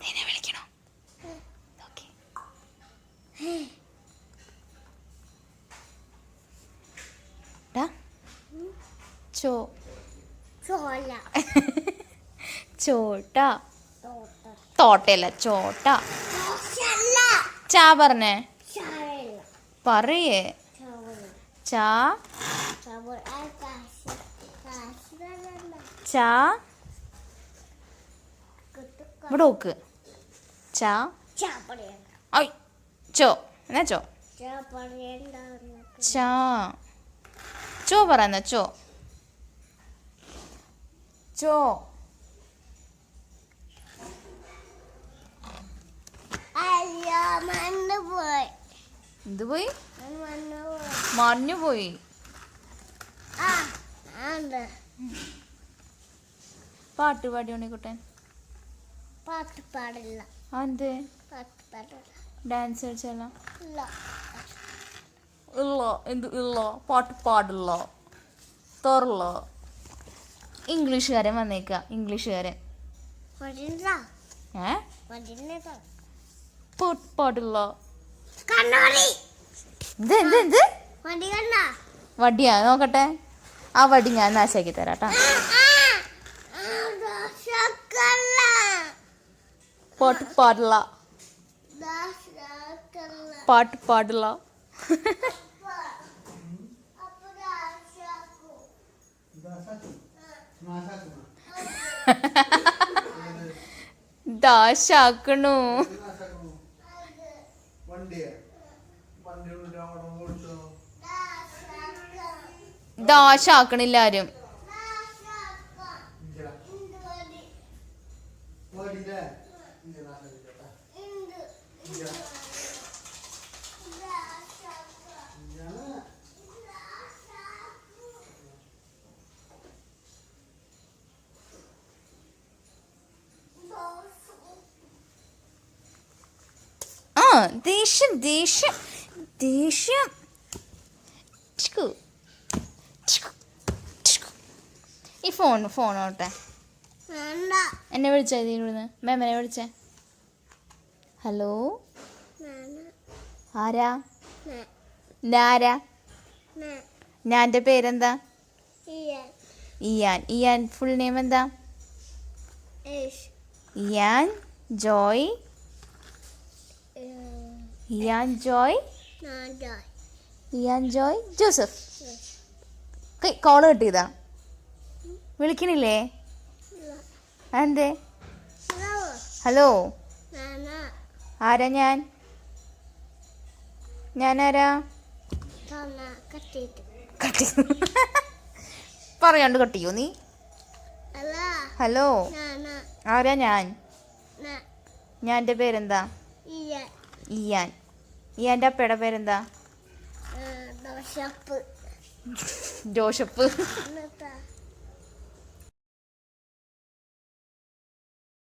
നിന്നെ വിളിക്കണോ ഓക്കെ ചോ ചോല ചോട്ട തോട്ട തോട്ടയല്ല ചോട്ട ചാ പറഞ്ഞേ പറയേ ചാ ചാ ഇവിടെ നോക്ക്. ചാ. ചാപ്പടയണ്ട ഐ. ചോ. എന്നാ ചോ? ചാ ചോ. പറയുന്ന ചോ. ചോ. എന്ത് പോയി? മണ്ണ് പോയി. പാട്ട് പാടി ഉണ്ണിക്കുട്ടൻ പാട്ട് പാടില്ല. അതെന്തേ? പാട്ട് പാടില്ല. ഡാൻസ് കളിച്ചല്ല ഇല്ല. എന്ത് ഇല്ല പാട്ട് പാടില്ലോ തോറില്ല ഇംഗ്ലീഷുകാരൻ വന്നേക്ക. ഇംഗ്ലീഷുകാരൻ. ഏ? പാട്ട് പാടില്ല കണ്ണോടി. എന്ത് എന്ത് എന്ത്? വടിയാ? നോക്കട്ടെ. ആ വടി ഞാൻ നാശാക്കി തരാം കേട്ടോ പാട്ട് പാടില്ല പാട്ട് പാടില്ല ദാശാക്കണു. ദാശാക്കണില്ല ആരും. ഇഞ്ചടാ വടിയില്ലേ ഇഞ്ചടാ ഇഞ്ചടാ ഇഞ്ചടാ ഇഞ്ചടാ ആ ദേഷ്യം ദേഷ്യം ദേഷ്യം. ഈ ഫോൺ ഫോൺ ഓട്ടെ എന്നെ വിളിച്ചാ മാം എന്നെ വിളിച്ചേ. ഹലോ? ആരാ? ഞാരാ ഞാൻ എന്റെ പേരെന്താ? ഇയാൻ. ഇയാൻ. ഫുൾ നെയിം എന്താ? Ian Joy. Ian Joy. Ian Joy. Joseph. Call കിട്ടിയതാ വിളിക്കണില്ലേ? എന്തേ ഹലോ. ആരാ ഞാൻ? ഞാനാരാ? കട്ടി പറയാണ്ട് കട്ടിയോ നീ? ഹലോ. ആരാ ഞാൻ? ഞാൻ എന്റെ പേരെന്താ? ഇയ ഇയാൻ. ഇയാന്റെ അപ്പയുടെ പേരെന്താ? ജോഷപ്പ്